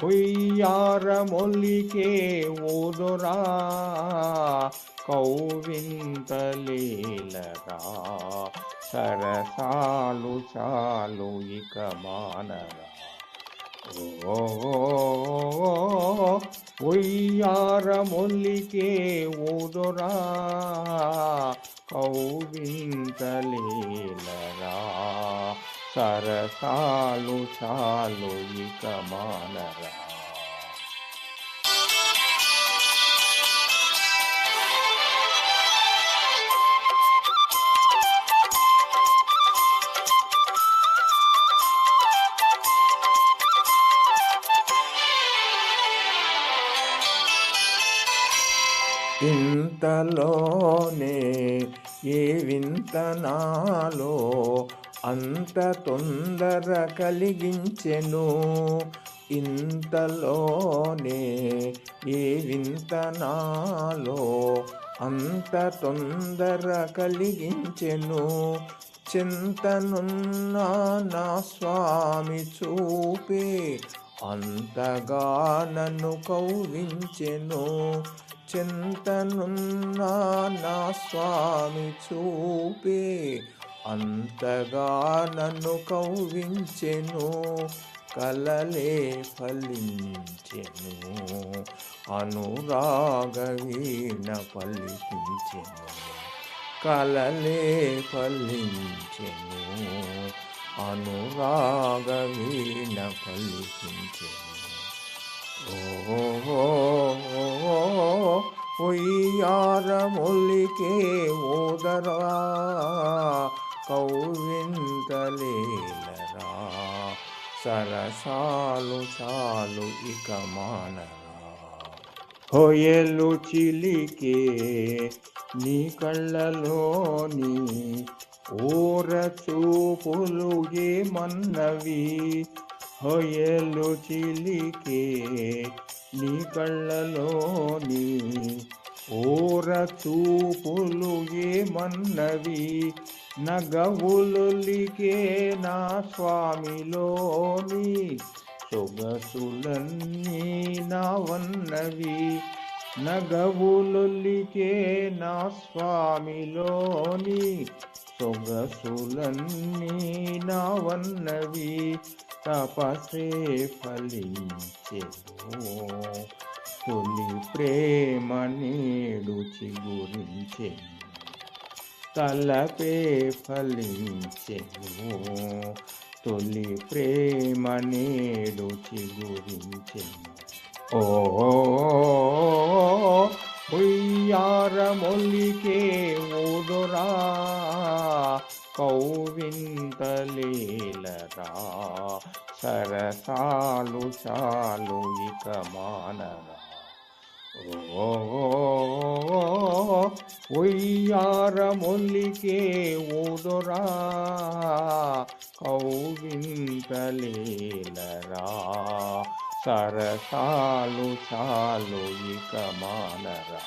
ಹುಯ್ಯಾರ ಮೊಲ್ಲಿಕೆ ಓದೊರ ಕೌವಿಂತಲೀಲರ ಸರಸಾಲು ಚಾಲು ಇಕ ಮಾನರ. ಓ ಹುಯ್ಯಾರ ಮೊಲ್ಲಿಕೆ ಓದೊರ ಕೌವಿಂತಲೀಲರಾ సరసాలు చాలు ఇక మానరా. ఇంతలోనే ఏ వింత నాలో అంత తొందర కలిగించెను. ఇంతలోనే ఏ వింత నాలో అంత తొందర కలిగించెను. చింతనున్నా నా స్వామి చూపే అంతగా నన్ను కౌవించెను చింతనున్నా నా స్వామి చూపే అంతగా నన్ను కౌవించెను కలలే ఫలించెను అనురాగవీణ ఫలించెను కలలే ఫలించెను అనురాగవీణ ఫలించెను. ఓ ఉయ్యార ఓదరా కౌవింతలేలరా సరసాలు చాలు ఇక మానరా. హొయలు చిలికే నీ కళ్ళలోని ఊర చూపులు ఏమన్నవి. హొయలు చిలికే నీ కళ్ళలోని ఓర చూపులు ఏమన్నవి? నగవులొలికే నా స్వామిలోని సొగసులన్నీ నావన్నవి. నగవులొలికే నా స్వామిలోని సొగసులన్నీ నావన్నవి. తపసే ఫలించే తొలి ప్రేమ నేడు చిగురించెను. తలపే ఫలించే తొలి ప్రేమ నేడు చిగురించెను. ఓ ఉయ్యార మొల్లికే ఊదొరా కౌవింతలీలరా సరసాలు చాలు ఇక మానరా. ఓ ఉయ్యార మొల్లికే ఊదొరా కౌవింతలీలరా సరసాలు చాలు ఇక మానరా